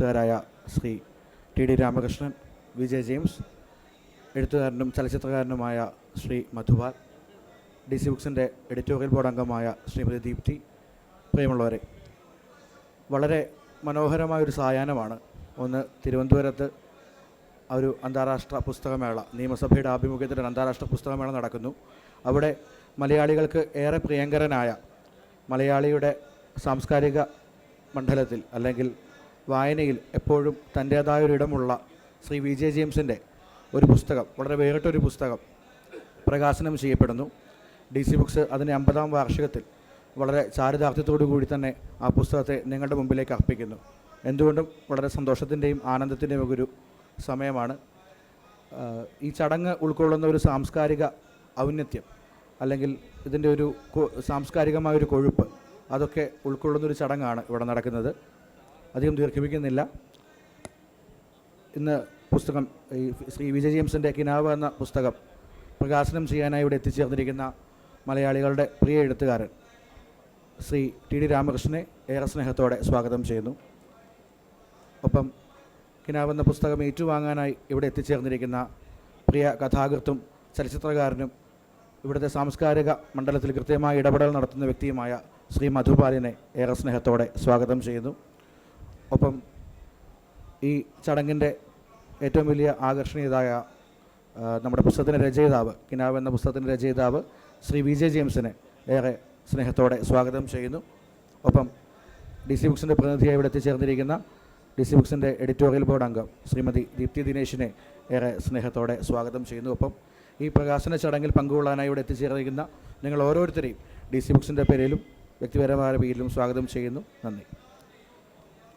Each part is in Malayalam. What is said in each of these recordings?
എഴുത്തുകാരായ Shri T D Ramakrishnan Vijay James എഴുത്തുകാരനും ചലച്ചിത്രകാരനുമായ ശ്രീ മധുപാൽ ഡി സി ബുക്സിന്റെ എഡിറ്റോറിയൽ ബോർഡ് അംഗമായ ശ്രീമതി ദീപ്തി പ്രിയമുള്ളവരെ വളരെ മനോഹരമായൊരു സായാഹ്നമാണ് ഒന്ന് തിരുവനന്തപുരത്ത് ഒരു അന്താരാഷ്ട്ര പുസ്തകമേള നിയമസഭയുടെ ആഭിമുഖ്യത്തിൽ ഒരു അന്താരാഷ്ട്ര പുസ്തകമേള നടക്കുന്നു. അവിടെ മലയാളികൾക്ക് ഏറെ പ്രിയങ്കരനായ മലയാളിയുടെ സാംസ്കാരിക മണ്ഡലത്തിൽ അല്ലെങ്കിൽ വായനയിൽ എപ്പോഴും തന്റേതായ ഒരു ഇടമുള്ള ശ്രീ വി ജെ ജെയിംസിന്റെ ഒരു പുസ്തകം വളരെ വേറിട്ടൊരു പുസ്തകം പ്രകാശനം ചെയ്യപ്പെടുന്നു. ഡി സി ബുക്സ് അതിന്റെ അമ്പതാം വാർഷികത്തിൽ വളരെ ചാരിതാർത്ഥ്യത്തോടു കൂടി തന്നെ ആ പുസ്തകത്തെ നിങ്ങളുടെ മുമ്പിലേക്ക് അർപ്പിക്കുന്നു. എന്തുകൊണ്ടും വളരെ സന്തോഷത്തിന്റെയും ആനന്ദത്തിന്റെയും ഒരു സമയമാണ്. ഈ ചടങ്ങ് ഉൾക്കൊള്ളുന്ന ഒരു സാംസ്കാരിക ഔന്നത്യം അല്ലെങ്കിൽ ഇതിന്റെ ഒരു സാംസ്കാരികമായ ഒരു കൊഴുപ്പ് അതൊക്കെ ഉൾക്കൊള്ളുന്ന ഒരു ചടങ്ങാണ് ഇവിടെ നടക്കുന്നത്. അധികം ദീർഘിപ്പിക്കുന്നില്ല ഇന്ന് പുസ്തകം ഈ ശ്രീ വിജയ് ജെയിംസിന്റെ കിനാവ് എന്ന പുസ്തകം പ്രകാശനം ചെയ്യാനായി ഇവിടെ എത്തിച്ചേർന്നിരിക്കുന്ന മലയാളികളുടെ പ്രിയ എഴുത്തുകാരൻ ശ്രീ ടി ഡി രാമകൃഷ്ണനെ ഏറെ സ്നേഹത്തോടെ സ്വാഗതം ചെയ്യുന്നു. ഒപ്പം കിനാവ് എന്ന പുസ്തകം ഏറ്റുവാങ്ങാനായി ഇവിടെ എത്തിച്ചേർന്നിരിക്കുന്ന പ്രിയ കഥാകൃത്തും ചലച്ചിത്രകാരനും ഇവിടുത്തെ സാംസ്കാരിക മണ്ഡലത്തിൽ കൃത്യമായ ഇടപെടൽ നടത്തുന്ന വ്യക്തിയുമായ ശ്രീ മധുപാലിനെ ഏറെ സ്നേഹത്തോടെ സ്വാഗതം ചെയ്യുന്നു. ഒപ്പം ഈ ചടങ്ങിന്റെ ഏറ്റവും വലിയ ആകർഷണീയതായ നമ്മുടെ പുസ്തകത്തിന്റെ രചയിതാവ് കിനാവ് എന്ന പുസ്തകത്തിന്റെ രചയിതാവ് ശ്രീ വി ജെ ജെയിംസിനെ ഏറെ സ്നേഹത്തോടെ സ്വാഗതം ചെയ്യുന്നു. ഒപ്പം ഡി സി ബുക്സിന്റെ പ്രതിനിധിയായി ഇവിടെ എത്തിച്ചേർന്നിരിക്കുന്ന ഡി സി ബുക്സിന്റെ എഡിറ്റോറിയൽ ബോർഡ് അംഗം ശ്രീമതി ദീപ്തി ദിനേശിനെ ഏറെ സ്നേഹത്തോടെ സ്വാഗതം ചെയ്യുന്നു. ഒപ്പം ഈ പ്രകാശന ചടങ്ങിൽ പങ്കുകൊള്ളാനായി ഇവിടെ എത്തിച്ചേർന്നിരിക്കുന്ന നിങ്ങൾ ഓരോരുത്തരെയും ഡി സി ബുക്സിന്റെ പേരിലും വ്യക്തിപരമായ പേരിലും സ്വാഗതം ചെയ്യുന്നു. നന്ദി.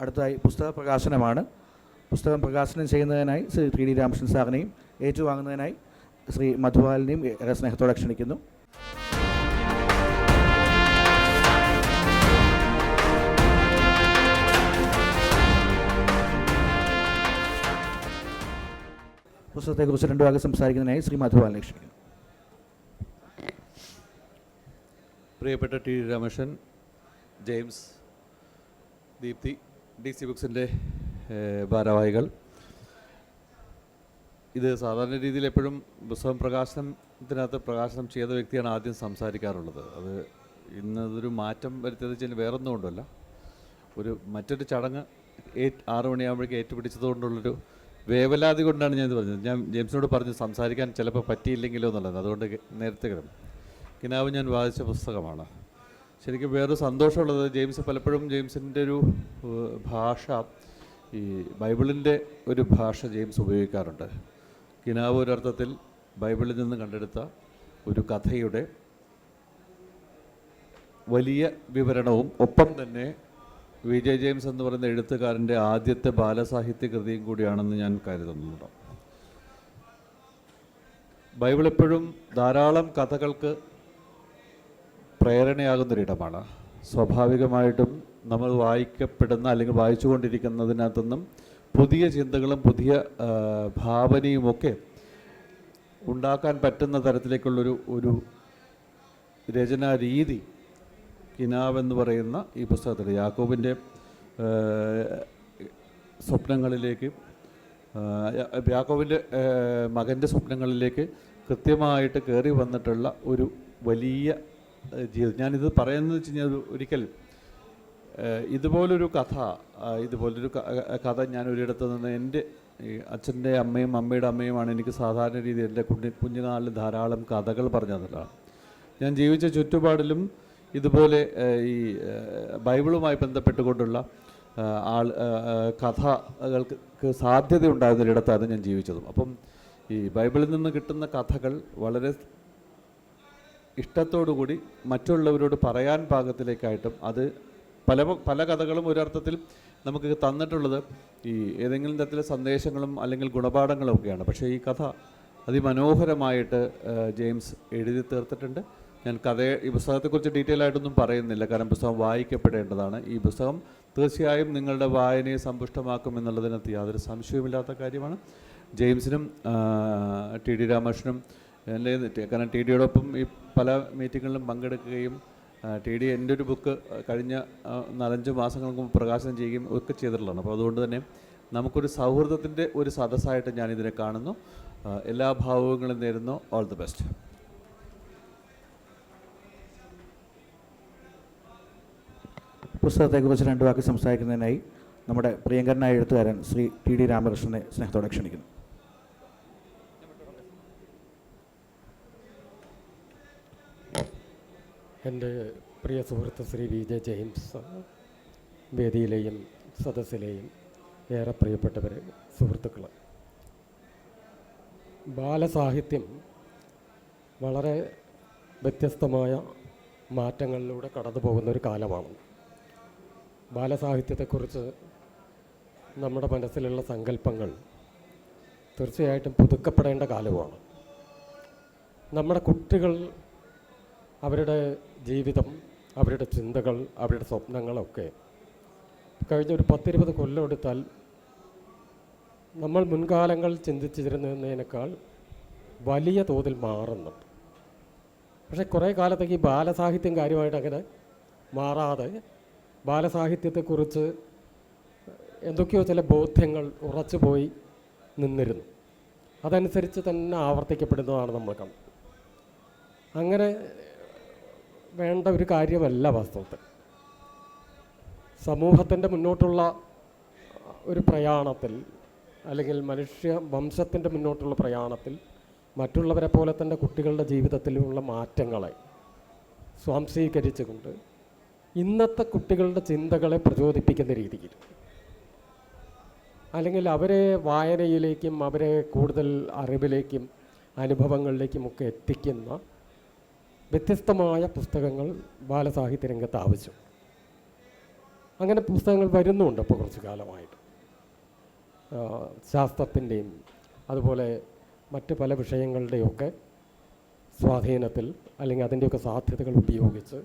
അടുത്തതായി പുസ്തക പ്രകാശനമാണ്. പുസ്തകം പ്രകാശനം ചെയ്യുന്നതിനായി ശ്രീ ടി ഡി രാമകൃഷ്ണൻ സാറിനെയും ഏറ്റുവാങ്ങുന്നതിനായി ശ്രീ മധുപാലിനെയും ഏറെ സ്നേഹത്തോടെ ക്ഷണിക്കുന്നു. പുസ്തകത്തെക്കുറിച്ച് രണ്ടു ഭാഗം സംസാരിക്കുന്നതിനായി ശ്രീ മധുപാലിനെ ക്ഷണിക്കുന്നു. പ്രിയപ്പെട്ട T Ramakrishnan James Deepthi D C ബുക്സിന്റെ ഭാരവാഹികൾ. ഇത് സാധാരണ രീതിയിൽ എപ്പോഴും പുസ്തകം പ്രകാശനത്തിനകത്ത് പ്രകാശനം ചെയ്ത വ്യക്തിയാണ് ആദ്യം സംസാരിക്കാറുള്ളത്. അത് ഇന്നതൊരു മാറ്റം വരുത്തിയത് വെച്ചാൽ വേറൊന്നും കൊണ്ടല്ല. ഒരു മറ്റൊരു ചടങ്ങ് ആറ് ഏറ്റുപിടിച്ചത് ഏറ്റുപിടിച്ചതുകൊണ്ടുള്ളൊരു വേവലാതി കൊണ്ടാണ് ഞാനിത് പറഞ്ഞത്. ഞാൻ ജെയിംസിനോട് പറഞ്ഞു സംസാരിക്കാൻ ചിലപ്പോൾ പറ്റിയില്ലെങ്കിലോ എന്നുള്ളത്. അതുകൊണ്ട് നേരത്തെ കിടന്നു. കിനാവ് ഞാൻ വായിച്ച പുസ്തകമാണ്. ശരിക്കും വേറൊരു സന്തോഷമുള്ളത് ജെയിംസ് പലപ്പോഴും ജെയിംസിന്റെ ഒരു ഭാഷ ഈ ബൈബിളിന്റെ ഒരു ഭാഷ ജെയിംസ് ഉപയോഗിക്കാറുണ്ട്. കിനാവ് ഒരർത്ഥത്തിൽ ബൈബിളിൽ നിന്ന് കണ്ടെടുത്ത ഒരു കഥയുടെ വലിയ വിവരണവും ഒപ്പം തന്നെ വിജയ് ജെയിംസ് എന്ന് പറയുന്ന എഴുത്തുകാരന്റെ ആദ്യത്തെ ബാലസാഹിത്യ കൃതിയും കൂടിയാണെന്ന് ഞാൻ കരുതുന്നുണ്ട്. ബൈബിൾ എപ്പോഴും ധാരാളം കഥകൾക്ക് പ്രേരണയാകുന്നൊരിടമാണ്. സ്വാഭാവികമായിട്ടും നമ്മൾ വായിക്കപ്പെടുന്ന അല്ലെങ്കിൽ വായിച്ചുകൊണ്ടിരിക്കുന്നതിനകത്തുനിന്നും പുതിയ ചിന്തകളും പുതിയ ഭാവനയുമൊക്കെ ഉണ്ടാക്കാൻ പറ്റുന്ന തരത്തിലേക്കുള്ളൊരു ഒരു രചനാ രീതി കിനാവ് എന്ന് പറയുന്ന ഈ പുസ്തകത്തിൽ യാക്കോബിന്റെ സ്വപ്നങ്ങളിലേക്ക് യാക്കോബിന്റെ മകന്റെ സ്വപ്നങ്ങളിലേക്ക് കൃത്യമായിട്ട് കയറി വന്നിട്ടുള്ള ഒരു വലിയ ജീവിതം. ഞാനിത് പറയുന്നത് വെച്ച് കഴിഞ്ഞാൽ ഒരു- ഒരിക്കൽ ഇതുപോലൊരു കഥ ഇതുപോലൊരു കഥ ഞാൻ ഒരിടത്ത് നിന്ന് എന്റെ അച്ഛന്റെ അമ്മയും അമ്മയുടെ അമ്മയുമാണ് എനിക്ക് സാധാരണ രീതിയിൽ എന്റെ കുഞ്ഞി കുഞ്ഞുനാളിൽ ധാരാളം കഥകൾ പറഞ്ഞു തന്നതാണ് ഞാൻ ജീവിച്ച ചുറ്റുപാടിലും ഇതുപോലെ ഈ ബൈബിളുമായി ബന്ധപ്പെട്ടുകൊണ്ടുള്ള ആൾ കഥകൾക്ക് സാധ്യത സാധ്യതയുണ്ടാകുന്നൊരിടത്താണ് ഞാൻ ജീവിച്ചതും. അപ്പം ഈ ബൈബിളിൽ നിന്ന് കിട്ടുന്ന കഥകൾ വളരെ ഇഷ്ടത്തോടുകൂടി മറ്റുള്ളവരോട് പറയാൻ പാകത്തിലേക്കായിട്ടും അത് പല പല കഥകളും ഒരർത്ഥത്തിൽ നമുക്ക് തന്നിട്ടുള്ളത് ഈ ഏതെങ്കിലും തരത്തിലെ സന്ദേശങ്ങളും അല്ലെങ്കിൽ ഗുണപാഠങ്ങളും ഒക്കെയാണ്. പക്ഷേ ഈ കഥ അതിമനോഹരമായിട്ട് ജെയിംസ് എഴുതി തീർത്തിട്ടുണ്ട്. ഞാൻ കഥയെ ഈ പുസ്തകത്തെക്കുറിച്ച് ഡീറ്റെയിൽ ആയിട്ടൊന്നും പറയുന്നില്ല. കാരണം പുസ്തകം വായിക്കപ്പെടേണ്ടതാണ്. ഈ പുസ്തകം തീർച്ചയായും നിങ്ങളുടെ വായനയെ സമ്പുഷ്ടമാക്കും എന്നുള്ളതിനകത്ത് യാതൊരു സംശയവുമില്ലാത്ത കാര്യമാണ്. ജെയിംസിനും ടി ഡി രാമകൃഷ്ണനും എന്റെ കാരണം ടി ഡിയോടൊപ്പം ഈ പല മീറ്റിങ്ങുകളിലും പങ്കെടുക്കുകയും ടി ഡി എന്റെ ഒരു ബുക്ക് കഴിഞ്ഞ നാലഞ്ച് മാസങ്ങൾക്ക് മുമ്പ് പ്രകാശനം ചെയ്യുകയും ഒക്കെ ചെയ്തിട്ടുള്ളതാണ്. അപ്പോൾ അതുകൊണ്ട് തന്നെ നമുക്കൊരു സൗഹൃദത്തിന്റെ ഒരു സദസ്സായിട്ട് ഞാനിതിനെ കാണുന്നു. എല്ലാ ഭാവങ്ങളും നേരുന്നു. ഓൾ ദി ബെസ്റ്റ് പുസ്തകത്തെക്കുറിച്ച് രണ്ട് വാക്ക് സംസാരിക്കുന്നതിനായി നമ്മുടെ പ്രിയങ്കരനായ എഴുത്തുകാരൻ ശ്രീ ടി ഡി രാമകൃഷ്ണനെ സ്നേഹത്തോടെ ക്ഷണിക്കുന്നു. എന്റെ പ്രിയ സുഹൃത്ത് ശ്രീ വി ജെ ജെയിംസ് വേദിയിലെയും സദസ്സിലെയും ഏറെ പ്രിയപ്പെട്ടവർ സുഹൃത്തുക്കൾ ബാലസാഹിത്യം വളരെ വ്യത്യസ്തമായ മാറ്റങ്ങളിലൂടെ കടന്നു പോകുന്ന ഒരു കാലമാണ്. ബാലസാഹിത്യത്തെക്കുറിച്ച് നമ്മുടെ മനസ്സിലുള്ള സങ്കല്പങ്ങൾ തീർച്ചയായിട്ടും പുതുക്കപ്പെടേണ്ട കാലമാണ് നമ്മുടെ കുട്ടികൾ അവരുടെ ജീവിതം അവരുടെ ചിന്തകൾ അവരുടെ സ്വപ്നങ്ങളൊക്കെ കഴിഞ്ഞ ഒരു പത്തിരുപത് കൊല്ലം എടുത്താൽ നമ്മൾ മുൻകാലങ്ങൾ ചിന്തിച്ചിരുന്നതിനേക്കാൾ വലിയ തോതിൽ മാറുന്നുണ്ട്. പക്ഷേ കുറേ കാലത്തേക്ക് ഈ ബാലസാഹിത്യം കാര്യമായിട്ട് അങ്ങനെ മാറാതെ ബാലസാഹിത്യത്തെക്കുറിച്ച് എന്തൊക്കെയോ ചില ബോധ്യങ്ങൾ ഉറച്ചു പോയി നിന്നിരുന്നു. അതനുസരിച്ച് തന്നെ ആവർത്തിക്കപ്പെടുന്നതാണ് നമ്മൾ കണ്ടത്. അങ്ങനെ വേണ്ട ഒരു കാര്യമല്ല വാസ്തവത്തിൽ. സമൂഹത്തിന്റെ മുന്നോട്ടുള്ള ഒരു പ്രയാണത്തിൽ അല്ലെങ്കിൽ മനുഷ്യ വംശത്തിന്റെ മുന്നോട്ടുള്ള പ്രയാണത്തിൽ മറ്റുള്ളവരെ പോലെ തന്നെ കുട്ടികളുടെ ജീവിതത്തിലുള്ള മാറ്റങ്ങളെ സ്വാംശീകരിച്ചുകൊണ്ട് ഇന്നത്തെ കുട്ടികളുടെ ചിന്തകളെ പ്രചോദിപ്പിക്കുന്ന രീതിയിൽ. അല്ലെങ്കിൽ അവരെ വായനയിലേക്കും അവരെ കൂടുതൽ അറിവിലേക്കും അനുഭവങ്ങളിലേക്കും ഒക്കെ എത്തിക്കുന്ന വ്യത്യസ്തമായ പുസ്തകങ്ങൾ ബാലസാഹിത്യ രംഗത്ത് ആവശ്യം. അങ്ങനെ പുസ്തകങ്ങൾ വരുന്നുണ്ട് ഇപ്പോൾ കുറച്ച് കാലമായിട്ട്. ശാസ്ത്രത്തിന്റെയും അതുപോലെ മറ്റ് പല വിഷയങ്ങളുടെയൊക്കെ സ്വാധീനത്തിൽ അല്ലെങ്കിൽ അതിന്റെയൊക്കെ സാധ്യതകൾ ഉപയോഗിച്ച്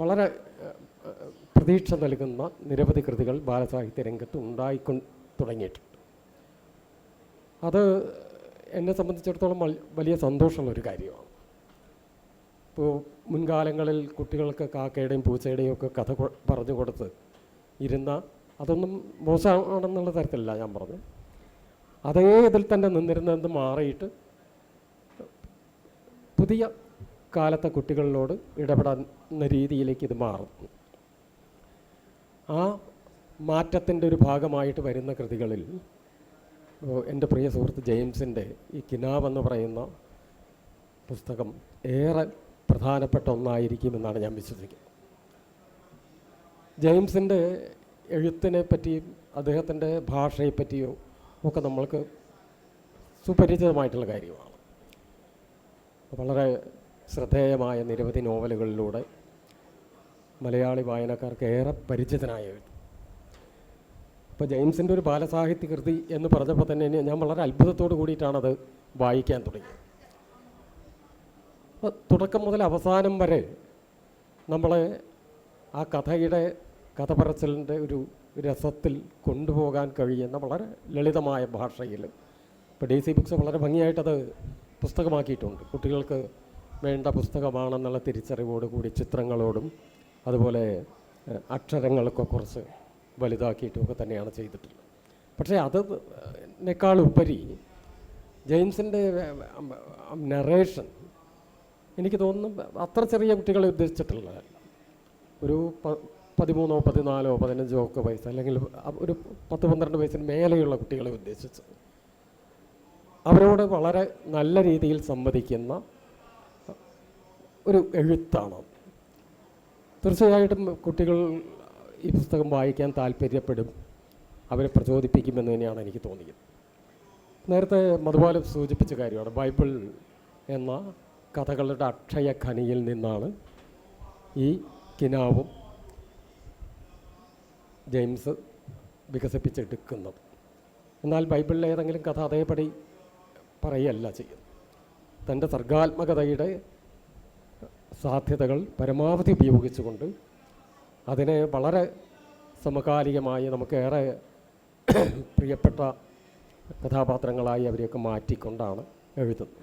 വളരെ പ്രതീക്ഷ നൽകുന്ന നിരവധി കൃതികൾ ബാലസാഹിത്യ രംഗത്ത് ഉണ്ടായിക്കൊണ്ട് തുടങ്ങിയിട്ടുണ്ട്. അത് എന്നെ സംബന്ധിച്ചിടത്തോളം വലിയ സന്തോഷമുള്ള ഒരു കാര്യമാണ്. ഇപ്പോൾ മുൻകാലങ്ങളിൽ കുട്ടികൾക്ക് കാക്കയുടെയും പൂച്ചയുടെയും ഒക്കെ കഥ പറഞ്ഞു കൊടുത്ത് ഇരുന്ന അതൊന്നും മോശമാണെന്നുള്ള തരത്തിലല്ല ഞാൻ പറഞ്ഞു അതേ ഇതിൽ തന്നെ നിന്നിരുന്നത് മാറിയിട്ട് പുതിയ കാലത്തെ കുട്ടികളിലോട് ഇടപെടുന്ന രീതിയിലേക്ക് ഇത് മാറും. ആ മാറ്റത്തിന്റെ ഒരു ഭാഗമായിട്ട് വരുന്ന കൃതികളിൽ എന്റെ പ്രിയ സുഹൃത്ത് ജെയിംസിന്റെ ഈ കിനാവ് എന്ന് പറയുന്ന പുസ്തകം ഏറെ പ്രധാനപ്പെട്ട ഒന്നായിരിക്കുമെന്നാണ് ഞാൻ വിശ്വസിക്കുന്നത്. ജെയിംസിന്റെ എഴുത്തിനെ പറ്റിയും അദ്ദേഹത്തിന്റെ ഭാഷയെപ്പറ്റിയോ ഒക്കെ നമ്മൾക്ക് സുപരിചിതമായിട്ടുള്ള കാര്യമാണ്. വളരെ ശ്രദ്ധേയമായ നിരവധി നോവലുകളിലൂടെ മലയാളി വായനക്കാർക്ക് ഏറെ പരിചിതനായ ഇപ്പോൾ ജെയിംസിന്റെ ഒരു ബാലസാഹിത്യ കൃതി എന്ന് പറഞ്ഞപ്പോൾ തന്നെ ഞാൻ വളരെ അത്ഭുതത്തോട് കൂടിയിട്ടാണത് വായിക്കാൻ തുടങ്ങിയത്. അപ്പോൾ തുടക്കം മുതൽ അവസാനം വരെ നമ്മൾ ആ കഥയുടെ കഥ പറച്ചിലിന്റെ ഒരു രസത്തിൽ കൊണ്ടുപോകാൻ കഴിയുന്ന വളരെ ലളിതമായ ഭാഷയിൽ. ഇപ്പോൾ ഡി സി ബുക്സ് വളരെ ഭംഗിയായിട്ടത് പുസ്തകമാക്കിയിട്ടുണ്ട്. കുട്ടികൾക്ക് വേണ്ട പുസ്തകമാണെന്നുള്ള തിരിച്ചറിവോട് കൂടി ചിത്രങ്ങളോടും അതുപോലെ അക്ഷരങ്ങളൊക്കെ കുറച്ച് വലുതാക്കിയിട്ടുമൊക്കെ തന്നെയാണ് ചെയ്തിട്ടുള്ളത്. പക്ഷേ അത് നേക്കാളുപരി ജെയിംസിന്റെ നറേഷൻ എനിക്ക് തോന്നുന്നു അത്ര ചെറിയ കുട്ടികളെ ഉദ്ദേശിച്ചിട്ടുള്ളതല്ല ഒരു പതിമൂന്നോ പതിനാലോ പതിനഞ്ചോ ഒക്കെ വയസ്സ് അല്ലെങ്കിൽ ഒരു പത്ത് പന്ത്രണ്ട് വയസ്സിന് മേലെയുള്ള കുട്ടികളെ ഉദ്ദേശിച്ച് അവരോട് വളരെ നല്ല രീതിയിൽ സംവദിക്കുന്ന ഒരു എഴുത്താണ്. തീർച്ചയായിട്ടും കുട്ടികൾ ഈ പുസ്തകം വായിക്കാൻ താല്പര്യപ്പെടും അവരെ പ്രചോദിപ്പിക്കുമെന്ന് തന്നെയാണ് എനിക്ക് തോന്നിയത്. നേരത്തെ മധുപാലം സൂചിപ്പിച്ച കാര്യമാണ് ബൈബിൾ എന്ന കഥകളുടെ അക്ഷയ ഖനിയിൽ നിന്നാണ് ഈ കിനാവും ജെയിംസ് വികസിപ്പിച്ചെടുക്കുന്നത്. എന്നാൽ ബൈബിളിലെ ഏതെങ്കിലും കഥ അതേപടി പറയുകയല്ല ചെയ്യും തന്റെ സർഗാത്മകതയുടെ സാധ്യതകൾ പരമാവധി ഉപയോഗിച്ചുകൊണ്ട് അതിനെ വളരെ സമകാലികമായി നമുക്കേറെ പ്രിയപ്പെട്ട കഥാപാത്രങ്ങളായി അവരെയൊക്കെ മാറ്റിക്കൊണ്ടാണ് എഴുതുന്നത്.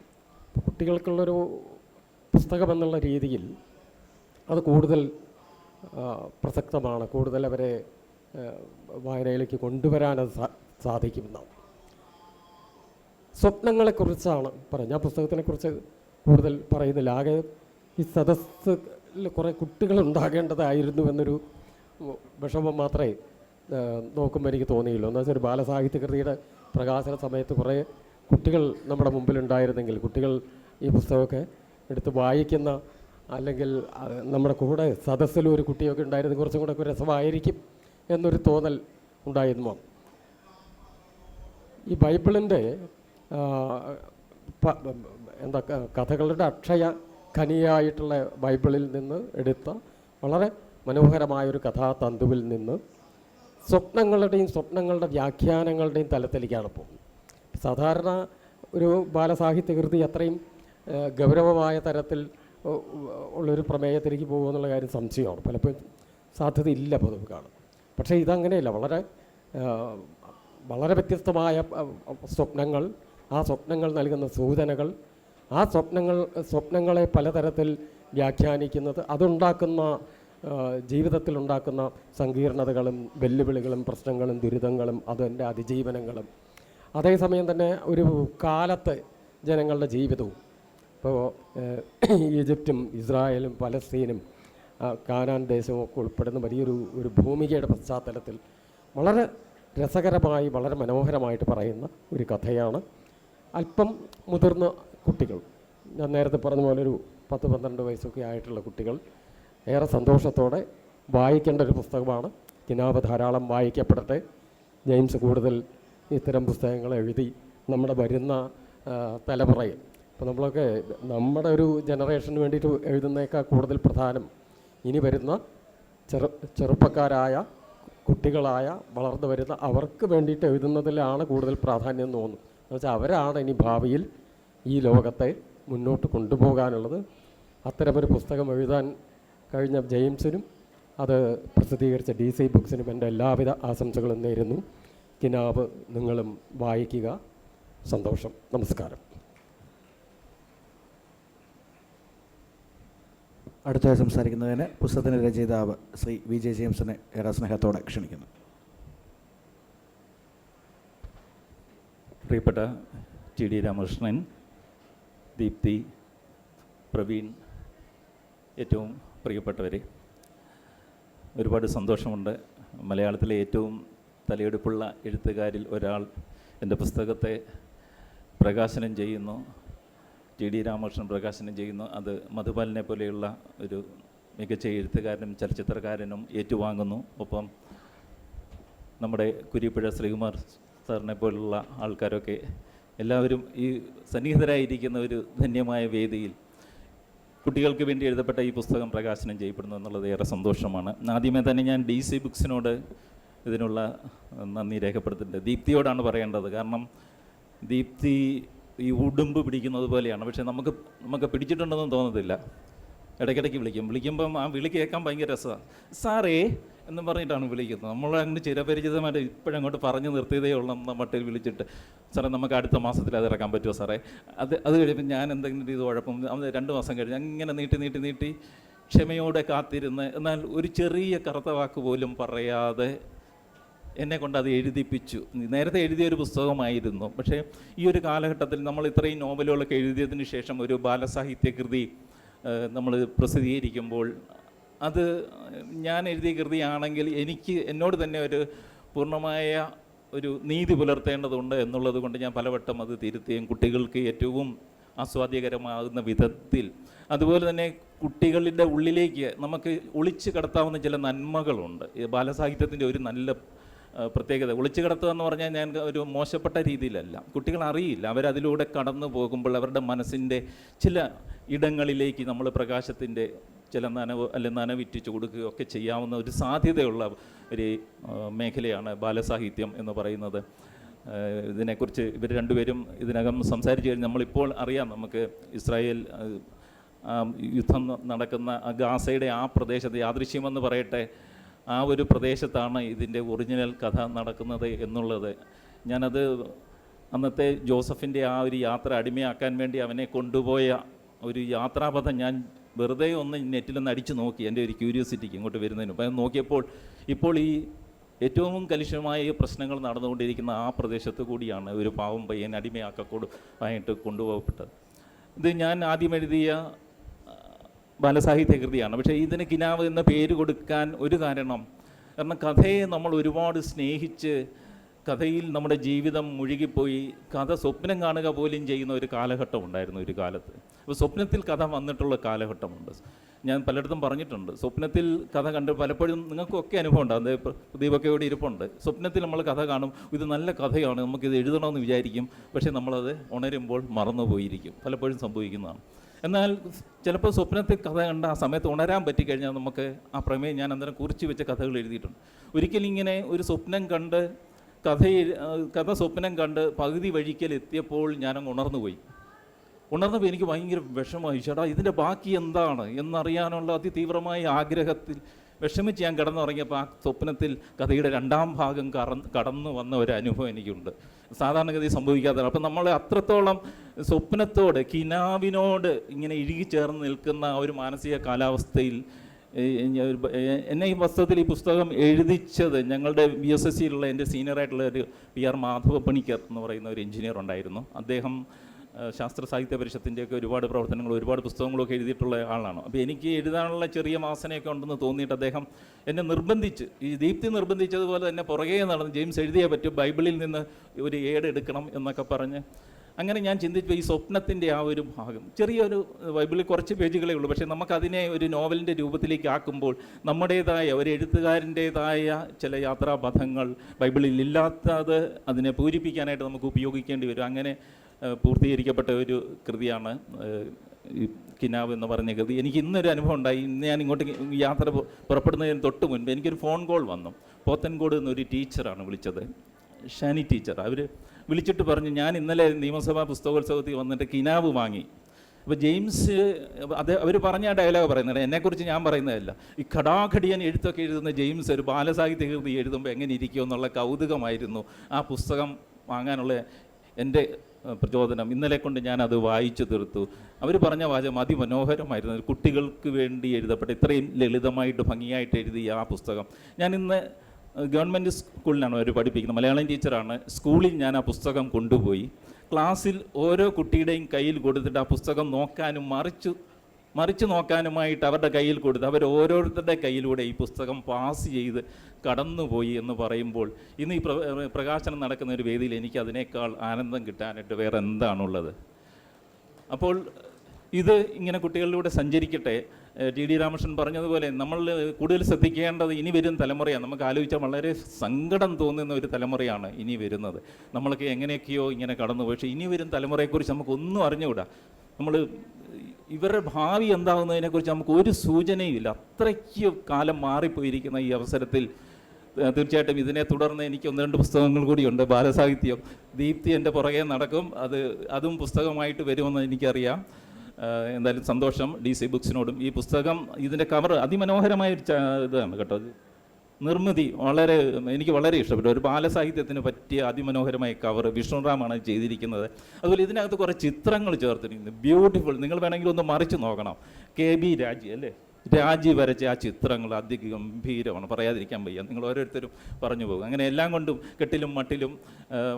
കുട്ടികൾക്കുള്ളൊരു പുസ്തകം എന്നുള്ള രീതിയിൽ അത് കൂടുതൽ പ്രസക്തമാണ്. കൂടുതൽ അവരെ വായനയിലേക്ക് കൊണ്ടുവരാൻ അത് സാധിക്കുന്ന സ്വപ്നങ്ങളെക്കുറിച്ചാണ് പറഞ്ഞ ആ പുസ്തകത്തിനെക്കുറിച്ച് കൂടുതൽ പറയുന്നില്ല. ആകെ ഈ സദസ്സിൽ കുറേ കുട്ടികൾ ഉണ്ടാകേണ്ടതായിരുന്നു എന്നൊരു വിഷമം മാത്രമേ നോക്കുമ്പോൾ എനിക്ക് തോന്നിയുള്ളൂ. എന്താ വെച്ചാൽ ഒരു ബാലസാഹിത്യകൃതിയുടെ പ്രകാശന സമയത്ത് കുറേ കുട്ടികൾ നമ്മുടെ മുമ്പിലുണ്ടായിരുന്നെങ്കിൽ കുട്ടികൾ ഈ പുസ്തകമൊക്കെ എടുത്ത് വായിക്കുന്ന അല്ലെങ്കിൽ നമ്മുടെ കൂടെ സദസ്സിലും ഒരു കുട്ടിയൊക്കെ ഉണ്ടായിരുന്നു കുറച്ചും കൂടെ ഒക്കെ രസമായിരിക്കും എന്നൊരു തോന്നൽ ഉണ്ടായിരുന്നു. ഈ ബൈബിളിന്റെ എന്താ കഥകളുടെ അക്ഷയ ഖനിയായിട്ടുള്ള ബൈബിളിൽ നിന്ന് എടുത്ത വളരെ മനോഹരമായൊരു കഥാതന്തുവിൽ നിന്ന് സ്വപ്നങ്ങളുടെയും സ്വപ്നങ്ങളുടെ വ്യാഖ്യാനങ്ങളുടെയും തലത്തിലേക്കാണ് പോകുന്നത്. സാധാരണ ഒരു ബാലസാഹിത്യകൃതി അത്രയും ഗൗരവമായ തരത്തിൽ ഉള്ളൊരു പ്രമേയത്തിലേക്ക് പോകുമെന്നുള്ള കാര്യം സംശയമാണ്. പലപ്പോഴും സാധ്യതയില്ല പൊതുവെ കാണും പക്ഷേ ഇതങ്ങനെയല്ല. വളരെ വളരെ വ്യത്യസ്തമായ സ്വപ്നങ്ങൾ ആ സ്വപ്നങ്ങൾ നൽകുന്ന സൂചനകൾ ആ സ്വപ്നങ്ങൾ സ്വപ്നങ്ങളെ പലതരത്തിൽ വ്യാഖ്യാനിക്കുന്നത് അതുണ്ടാക്കുന്ന ജീവിതത്തിൽ ഉണ്ടാക്കുന്ന സങ്കീർണതകളും വെല്ലുവിളികളും പ്രശ്നങ്ങളും ദുരിതങ്ങളും അതിന്റെ അതിജീവനങ്ങളും അതേസമയം തന്നെ ഒരു കാലത്ത് ജനങ്ങളുടെ ജീവിതവും. ഇപ്പോൾ ഈജിപ്തും ഇസ്രായേലും പലസ്തീനും കാനാൻ ദേശവും ഒക്കെ ഉൾപ്പെടുന്ന വലിയൊരു ഒരു ഭൂമികയുടെ പശ്ചാത്തലത്തിൽ വളരെ രസകരമായി വളരെ മനോഹരമായിട്ട് പറയുന്ന ഒരു കഥയാണ് അല്പം മുതിർന്ന കുട്ടികൾ. ഞാൻ നേരത്തെ പറഞ്ഞ പോലെ ഒരു പത്ത് പന്ത്രണ്ട് വയസ്സൊക്കെ ആയിട്ടുള്ള കുട്ടികൾ ഏറെ സന്തോഷത്തോടെ വായിക്കേണ്ട ഒരു പുസ്തകമാണ്. കിനാവ് ധാരാളം വായിക്കപ്പെടട്ടെ. ജെയിംസ് കൂടുതൽ ഇത്തരം പുസ്തകങ്ങൾ എഴുതി നമ്മുടെ വരുന്ന തലമുറയിൽ ഇപ്പോൾ നമ്മളൊക്കെ നമ്മുടെ ഒരു ജനറേഷന് വേണ്ടിയിട്ട് എഴുതുന്നേക്കാൾ കൂടുതൽ പ്രധാനം ഇനി വരുന്ന ചെറു ചെറുപ്പക്കാരായ കുട്ടികളായ വളർന്നു വരുന്ന അവർക്ക് വേണ്ടിയിട്ട് എഴുതുന്നതിലാണ് കൂടുതൽ പ്രാധാന്യം തോന്നുന്നു. എന്ന് വെച്ചാൽ അവരാണ് ഇനി ഭാവിയിൽ ഈ ലോകത്തെ മുന്നോട്ട് കൊണ്ടുപോകാനുള്ളത്. അത്തരമൊരു പുസ്തകം എഴുതാൻ കഴിഞ്ഞ ജെയിംസിനും അത് പ്രസിദ്ധീകരിച്ച ഡി സി ബുക്സിനും എന്റെ എല്ലാവിധ ആശംസകളും നേരുന്നു. കിനാബ് നിങ്ങളും വായിക്കുക. സന്തോഷം. നമസ്കാരം. അടുത്തായി സംസാരിക്കുന്നതിന് പുസ്തകത്തിന്റെ രചയിതാവ് ശ്രീ വി ജെ ജെയിംസിനെ ഏറെ സ്നേഹത്തോടെ ക്ഷണിക്കുന്നു. പ്രിയപ്പെട്ട ടി ഡി രാമകൃഷ്ണൻ ദീപ്തി പ്രവീൺ ഏറ്റവും പ്രിയപ്പെട്ടവരെ. ഒരുപാട് സന്തോഷമുണ്ട് മലയാളത്തിലെ ഏറ്റവും തലയെടുപ്പുള്ള എഴുത്തുകാരിൽ ഒരാൾ എന്റെ പുസ്തകത്തെ പ്രകാശനം ചെയ്യുന്നു. ടി ഡി രാമകൃഷ്ണൻ പ്രകാശനം ചെയ്യുന്നു. അത് മധുപാലിനെ പോലെയുള്ള ഒരു മികച്ച എഴുത്തുകാരനും ചലച്ചിത്രകാരനും ഏറ്റുവാങ്ങുന്നു. ഒപ്പം നമ്മുടെ കുരിപ്പുഴ ശ്രീകുമാർ സാറിനെ പോലുള്ള ആൾക്കാരൊക്കെ എല്ലാവരും ഈ സന്നിഹിതരായിരിക്കുന്ന ഒരു ധന്യമായ വേദിയിൽ കുട്ടികൾക്ക് വേണ്ടി എഴുതപ്പെട്ട ഈ പുസ്തകം പ്രകാശനം ചെയ്യപ്പെടുന്നു എന്നുള്ളത് ഏറെ സന്തോഷമാണ്. ആദ്യമേ തന്നെ ഞാൻ ഡി സി ബുക്സിനോട് ഇതിനുള്ള നന്ദി രേഖപ്പെടുത്തേണ്ടത് ദീപ്തിയോടാണ് പറയേണ്ടത്. കാരണം ദീപ്തി ഈ ഉടുമ്പ് പിടിക്കുന്നത് പോലെയാണ്. പക്ഷേ നമുക്ക് നമുക്ക് പിടിച്ചിട്ടുണ്ടെന്ന് തോന്നത്തില്ല. ഇടയ്ക്കിടയ്ക്ക് വിളിക്കും. വിളിക്കുമ്പം ആ വിളി കേൾക്കാൻ ഭയങ്കര രസമാണ്. സാറേ എന്ന് പറഞ്ഞിട്ടാണ് വിളിക്കുന്നത്. നമ്മൾ അങ്ങ് ചിരപരിചിതമായിട്ട് ഇപ്പോഴങ്ങോട്ട് പറഞ്ഞു നിർത്തിയതേ ഉള്ളൂ മട്ടിൽ വിളിച്ചിട്ട്. സാറേ നമുക്ക് അടുത്ത മാസത്തിൽ അത് ഇറക്കാൻ പറ്റുമോ സാറേ? അത് അത് കഴിയുമ്പോൾ ഞാൻ എന്തെങ്കിലും ഇത് കുഴപ്പം അത് രണ്ട് മാസം കഴിഞ്ഞ് അങ്ങനെ നീട്ടി നീട്ടി നീട്ടി ക്ഷമയോടെ കാത്തിരുന്ന് എന്നാൽ ഒരു ചെറിയ കറുത്ത വാക്ക് പോലും പറയാതെ എന്നെ കൊണ്ട് അത് എഴുതിപ്പിച്ചു. നേരത്തെ എഴുതിയ ഒരു പുസ്തകമായിരുന്നു. പക്ഷേ ഈ ഒരു കാലഘട്ടത്തിൽ നമ്മൾ ഇത്രയും നോവലുകളൊക്കെ എഴുതിയതിന് ശേഷം ഒരു ബാലസാഹിത്യകൃതി നമ്മൾ പ്രസിദ്ധീകരിക്കുമ്പോൾ അത് ഞാൻ എഴുതിയ കൃതിയാണെങ്കിൽ എനിക്ക് എന്നോട് തന്നെ ഒരു പൂർണമായ ഒരു നീതി പുലർത്തേണ്ടതുണ്ട് എന്നുള്ളത് കൊണ്ട് ഞാൻ പലവട്ടം അത് തിരുത്തുകയും കുട്ടികൾക്ക് ഏറ്റവും ആസ്വാദ്യകരമാകുന്ന വിധത്തിൽ. അതുപോലെ തന്നെ കുട്ടികളുടെ ഉള്ളിലേക്ക് നമുക്ക് ഒളിച്ചു കടത്താവുന്ന ചില നന്മകളുണ്ട്. ബാലസാഹിത്യത്തിന്റെ ഒരു നല്ല പ്രത്യേകത. ഒളിച്ചു കിടത്തുക എന്ന് പറഞ്ഞാൽ ഞാൻ ഒരു മോശപ്പെട്ട രീതിയിലല്ല. കുട്ടികൾ അറിയില്ല. അവരതിലൂടെ കടന്നു പോകുമ്പോൾ അവരുടെ മനസ്സിന്റെ ചില ഇടങ്ങളിലേക്ക് നമ്മൾ പ്രകാശത്തിന്റെ ചില നനവ് അല്ലെ നനവിറ്റിച്ചു കൊടുക്കുകയോ ഒക്കെ ചെയ്യാവുന്ന ഒരു സാധ്യതയുള്ള ഒരു മേഖലയാണ് ബാലസാഹിത്യം എന്ന് പറയുന്നത്. ഇതിനെക്കുറിച്ച് ഇവർ രണ്ടുപേരും ഇതിനകം സംസാരിച്ചു കഴിഞ്ഞാൽ നമ്മളിപ്പോൾ അറിയാം നമുക്ക് ഇസ്രായേൽ യുദ്ധം നടക്കുന്ന ഗാസയുടെ ആ പ്രദേശത്ത് യാദൃശ്യമെന്ന് പറയട്ടെ. ആ ഒരു പ്രദേശത്താണ് ഇതിന്റെ ഒറിജിനൽ കഥ നടക്കുന്നത് എന്നുള്ളത്. ഞാനത് അന്നത്തെ ജോസഫിന്റെ ആ ഒരു യാത്ര അടിമയാക്കാൻ വേണ്ടി അവനെ കൊണ്ടുപോയ ഒരു യാത്രാപഥം ഞാൻ വെറുതെ ഒന്ന് നെറ്റിലൊന്ന് അടിച്ചു നോക്കി എന്റെ ഒരു ക്യൂരിയോസിറ്റിക്ക് ഇങ്ങോട്ട് വരുന്നതിന് അപ്പം നോക്കിയപ്പോൾ ഇപ്പോൾ ഈ ഏറ്റവും കലുഷിതമായ പ്രശ്നങ്ങൾ നടന്നുകൊണ്ടിരിക്കുന്ന ആ പ്രദേശത്ത് കൂടിയാണ് ഒരു പാവം പയ്യൻ അടിമയാക്കൂടായിട്ട് കൊണ്ടുപോകപ്പെട്ടത്. ഇത് ഞാൻ ആദ്യം എഴുതിയ ബാലസാഹിത്യ കൃതിയാണ് പക്ഷേ ഇതിന് കിനാവ് എന്ന പേര് കൊടുക്കാൻ ഒരു കാരണം കാരണം കഥയെ നമ്മൾ ഒരുപാട് സ്നേഹിച്ച് കഥയിൽ നമ്മുടെ ജീവിതം മുഴുകിപ്പോയി കഥ സ്വപ്നം കാണുക പോലും ചെയ്യുന്ന ഒരു കാലഘട്ടം ഉണ്ടായിരുന്നു ഒരു കാലത്ത്. അപ്പോൾ സ്വപ്നത്തിൽ കഥ വന്നിട്ടുള്ള കാലഘട്ടമുണ്ട്. ഞാൻ പലയിടത്തും പറഞ്ഞിട്ടുണ്ട് സ്വപ്നത്തിൽ കഥ കണ്ട് പലപ്പോഴും നിങ്ങൾക്കൊക്കെ അനുഭവം ഉണ്ട് അത് ദീപൊക്കെ ഇവിടെ ഇരിപ്പുണ്ട്. സ്വപ്നത്തിൽ നമ്മൾ കഥ കാണും ഇത് നല്ല കഥയാണ് നമുക്കിത് എഴുതണമെന്ന് വിചാരിക്കും പക്ഷേ നമ്മളത് ഉണരുമ്പോൾ മറന്നു പോയിരിക്കും പലപ്പോഴും സംഭവിക്കുന്നതാണ്. എന്നാൽ ചിലപ്പോൾ സ്വപ്നത്തിൽ കഥ കണ്ട ആ സമയത്ത് ഉണരാൻ പറ്റിക്കഴിഞ്ഞാൽ നമുക്ക് ആ പ്രമേയം ഞാൻ അന്നേരം കുറിച്ച് വെച്ച കഥകൾ എഴുതിയിട്ടുണ്ട്. ഒരിക്കലും ഇങ്ങനെ ഒരു സ്വപ്നം കണ്ട് കഥ കഥ സ്വപ്നം കണ്ട് പകുതി വഴിക്കൽ എത്തിയപ്പോൾ ഞാനങ്ങ് ഉണർന്നു പോയി. ഉണർന്നപ്പോൾ എനിക്ക് ഭയങ്കര വിഷമമായി ചേട്ടാ ഇതിന്റെ ബാക്കി എന്താണ്? എന്നറിയാനുള്ള അതിതീവ്രമായ ആഗ്രഹത്തിൽ വിഷമിച്ച് ഞാൻ കിടന്നുറങ്ങിയപ്പോൾ ആ സ്വപ്നത്തിൽ കഥയുടെ രണ്ടാം ഭാഗം കടന്നു വന്ന ഒരു അനുഭവം എനിക്കുണ്ട്. സാധാരണഗതി സംഭവിക്കാത്തതാണ്. അപ്പം നമ്മൾ അത്രത്തോളം സ്വപ്നത്തോട് കിനാവിനോട് ഇങ്ങനെ ഇഴുകി ചേർന്ന് നിൽക്കുന്ന ആ ഒരു മാനസിക കാലാവസ്ഥയിൽ എന്നെ ഈ വസ്തുത്തിൽ ഈ പുസ്തകം എഴുതിച്ചത് ഞങ്ങളുടെ ബി എസ് എസ് സിയിലുള്ള എന്റെ സീനിയറായിട്ടുള്ള ഒരു പി ആർ മാധവ പണിക്കർ എന്ന് പറയുന്ന ഒരു എഞ്ചിനീയർ ഉണ്ടായിരുന്നു. അദ്ദേഹം ശാസ്ത്ര സാഹിത്യ പരിഷത്തിന്റെയൊക്കെ ഒരുപാട് പ്രവർത്തനങ്ങൾ ഒരുപാട് പുസ്തകങ്ങളൊക്കെ എഴുതിയിട്ടുള്ള ആളാണ്. അപ്പോൾ എനിക്ക് എഴുതാനുള്ള ചെറിയ വാസനയൊക്കെ ഉണ്ടെന്ന് തോന്നിയിട്ട് അദ്ദേഹം എന്നെ നിർബന്ധിച്ച് ഈ ദീപ്തി നിർബന്ധിച്ചതുപോലെ തന്നെ പുറകെ നടന്ന് ജെയിംസ് എഴുതിയേ പറ്റും ബൈബിളിൽ നിന്ന് ഒരു ഏഡ് എടുക്കണം എന്നൊക്കെ പറഞ്ഞ് അങ്ങനെ ഞാൻ ചിന്തിച്ചു ഈ സ്വപ്നത്തിന്റെ ആ ഒരു ഭാഗം. ചെറിയൊരു ബൈബിളിൽ കുറച്ച് പേജുകളേ ഉള്ളൂ പക്ഷേ നമുക്കതിനെ ഒരു നോവലിന്റെ രൂപത്തിലേക്ക് ആക്കുമ്പോൾ നമ്മുടേതായ ഒരു എഴുത്തുകാരന്റേതായ ചില യാത്രാപഥങ്ങൾ ബൈബിളിൽ ഇല്ലാത്തത് അതിനെ പൂരിപ്പിക്കാനായിട്ട് നമുക്ക് ഉപയോഗിക്കേണ്ടി വരും. അങ്ങനെ പൂർത്തീകരിക്കപ്പെട്ട ഒരു കൃതിയാണ് കിനാവ് എന്ന് പറഞ്ഞ കൃതി. എനിക്ക് ഇന്നൊരു അനുഭവം ഉണ്ടായി. ഇന്ന് ഞാൻ ഇങ്ങോട്ട് യാത്ര പുറപ്പെടുന്നതിന് തൊട്ട് മുൻപ് എനിക്കൊരു ഫോൺ കോൾ വന്നു. പോത്തൻകോട് എന്നൊരു ടീച്ചറാണ് വിളിച്ചത്. ഷാനി ടീച്ചർ. അവർ വിളിച്ചിട്ട് പറഞ്ഞു ഞാൻ ഇന്നലെ നിയമസഭാ പുസ്തകോത്സവത്തിൽ വന്നിട്ട് കിനാവ് വാങ്ങി. അപ്പോൾ ജെയിംസ് അത് അവർ പറഞ്ഞ ആ ഡയലോഗ് പറയുന്നത് എന്നെക്കുറിച്ച് ഞാൻ പറയുന്നതല്ല. ഈ ഘടാഘടിയൻ എഴുത്തൊക്കെ എഴുതുന്ന ജെയിംസ് ഒരു ബാലസാഹിത്യ കൃതി എഴുതുമ്പോൾ എങ്ങനെ ഇരിക്കുമെന്നുള്ള കൗതുകമായിരുന്നു. ആ പുസ്തകം വാങ്ങാനുള്ള എന്റെ പ്രചോദനം. ഇന്നലെ കൊണ്ട് ഞാൻ അത് വായിച്ചു തീർത്തു. അവർ പറഞ്ഞ വാചകം അതിമനോഹരമായിരുന്നു. കുട്ടികൾക്ക് വേണ്ടി എഴുതപ്പെട്ട ഇത്രയും ലളിതമായിട്ട് ഭംഗിയായിട്ട് എഴുതിയ ആ പുസ്തകം. ഞാൻ ഇന്ന് ഗവൺമെന്റ് സ്കൂളിലാണ് അവർ പഠിപ്പിക്കുന്നത്. മലയാളം ടീച്ചറാണ്. സ്കൂളിൽ ഞാൻ ആ പുസ്തകം കൊണ്ടുപോയി. ക്ലാസ്സിൽ ഓരോ കുട്ടിയുടെയും കയ്യിൽ കൊടുത്തിട്ട് ആ പുസ്തകം നോക്കാനും മറിച്ചു മറിച്ചു നോക്കാനുമായിട്ട് അവരുടെ കയ്യിൽ കൊടുത്ത് അവർ ഓരോരുത്തരുടെ കയ്യിലൂടെ ഈ പുസ്തകം പാസ് ചെയ്ത് കടന്നുപോയി എന്ന് പറയുമ്പോൾ ഇന്ന് ഈ പ്രകാശനം നടക്കുന്ന ഒരു വേദിയിൽ എനിക്ക് അതിനേക്കാൾ ആനന്ദം കിട്ടാനായിട്ട് വേറെ എന്താണുള്ളത്? അപ്പോൾ ഇത് ഇങ്ങനെ കുട്ടികളിലൂടെ സഞ്ചരിക്കട്ടെ. ടി ഡി രാമകൃഷ്ണൻ പറഞ്ഞതുപോലെ നമ്മൾ കൂടുതൽ ശ്രദ്ധിക്കേണ്ടത് ഇനി വരും തലമുറയാണ്. നമുക്ക് ആലോചിച്ചാൽ വളരെ സങ്കടം തോന്നുന്ന ഒരു തലമുറയാണ് ഇനി വരുന്നത്. നമ്മളൊക്കെ എങ്ങനെയൊക്കെയോ ഇങ്ങനെ കടന്നു പക്ഷേ ഇനി വരും തലമുറയെക്കുറിച്ച് നമുക്കൊന്നും അറിഞ്ഞുകൂടാ. നമ്മൾ ഇവരുടെ ഭാവി എന്താകുന്നതിനെക്കുറിച്ച് നമുക്ക് ഒരു സൂചനയും ഇല്ല അത്രയ്ക്ക് കാലം മാറിപ്പോയിരിക്കുന്ന ഈ അവസരത്തിൽ തീർച്ചയായിട്ടും ഇതിനെ തുടർന്ന് എനിക്ക് ഒന്ന് രണ്ട് പുസ്തകങ്ങൾ കൂടിയുണ്ട്. ബാലസാഹിത്യം ദീപ്തി എന്റെ പുറകെ നടക്കും. അത് അതും പുസ്തകമായിട്ട് വരുമെന്ന് എനിക്കറിയാം. എന്തായാലും സന്തോഷം. ഡി സി ബുക്സിനോടും. ഈ പുസ്തകം ഇതിന്റെ കവർ അതിമനോഹരമായ ഒരു ഇതാണ് കേട്ടോ. നിർമ്മിതി വളരെ എനിക്ക് വളരെ ഇഷ്ടപ്പെട്ടു. ഒരു ബാലസാഹിത്യത്തിന് പറ്റിയ അതിമനോഹരമായ കവർ വിഷ്ണുറാമാണ് ചെയ്തിരിക്കുന്നത്. അതുപോലെ ഇതിനകത്ത് കുറേ ചിത്രങ്ങൾ ചേർത്തിരിക്കുന്നു ബ്യൂട്ടിഫുൾ നിങ്ങൾ വേണമെങ്കിൽ ഒന്ന് മറിച്ച് നോക്കണം. കെ ബി രാജി അല്ലേ? രാജി വരച്ച ആ ചിത്രങ്ങൾ അതിഗംഭീരമാണ്. പറയാതിരിക്കാൻ വയ്യ. നിങ്ങൾ ഓരോരുത്തരും പറഞ്ഞു പോകും. അങ്ങനെ എല്ലാം കൊണ്ടും കെട്ടിലും മട്ടിലും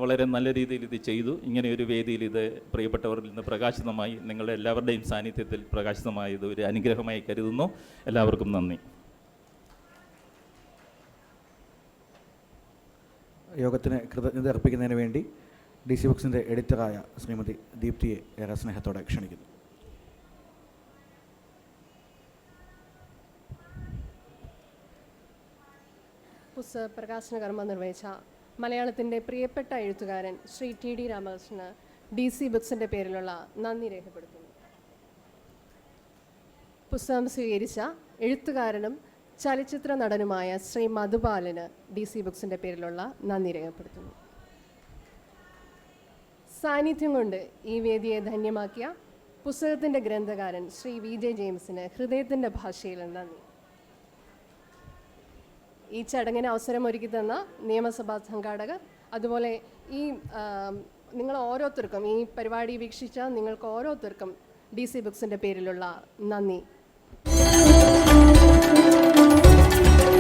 വളരെ നല്ല രീതിയിൽ ഇത് ചെയ്തു. ഇങ്ങനെ ഒരു വേദിയിൽ ഇത് പ്രിയപ്പെട്ടവരിൽ നിന്ന് പ്രകാശിതമായി നിങ്ങളുടെ എല്ലാവരുടെയും സാന്നിധ്യത്തിൽ പ്രകാശിതമായത് ഒരു അനുഗ്രഹമായി കരുതുന്നു. എല്ലാവർക്കും നന്ദി. യോഗത്തിന് കൃതജ്ഞത അർപ്പിക്കുന്നതിന് വേണ്ടി ഡി സി ബുക്സിന്റെ എഡിറ്ററായ ശ്രീമതി ദീപ്തിയെ ഏറെ സ്നേഹത്തോടെ ക്ഷണിക്കുന്നു. പുസ്തക പ്രകാശന കർമ്മം നിർവഹിച്ച മലയാളത്തിന്റെ പ്രിയപ്പെട്ട എഴുത്തുകാരൻ ശ്രീ ടി ഡി രാമകൃഷ്ണന് ഡി സി ബുക്സിന്റെ പേരിലുള്ള നന്ദി രേഖപ്പെടുത്തുന്നു. പുസ്തകം സ്വീകരിച്ച എഴുത്തുകാരനും ചലച്ചിത്ര നടനുമായ ശ്രീ മധുബാലന് ഡി സി ബുക്സിന്റെ പേരിലുള്ള നന്ദി രേഖപ്പെടുത്തുന്നു. സാന്നിധ്യം കൊണ്ട് ഈ വേദിയെ ധന്യമാക്കിയ പുസ്തകത്തിന്റെ ഗ്രന്ഥകാരൻ ശ്രീ വി ജെ ജെയിംസിന് ഹൃദയത്തിന്റെ ഭാഷയിൽ നന്ദി. ഈ ചടങ്ങിന് അവസരമൊരുക്കി തന്ന നിയമസഭാ സംഘാടകർ അതുപോലെ ഈ നിങ്ങൾ ഓരോരുത്തർക്കും ഈ പരിപാടി വീക്ഷിച്ച നിങ്ങൾക്ക് ഓരോരുത്തർക്കും ഡി സി ബുക്സിന്റെ പേരിലുള്ള നന്ദി നന്ദി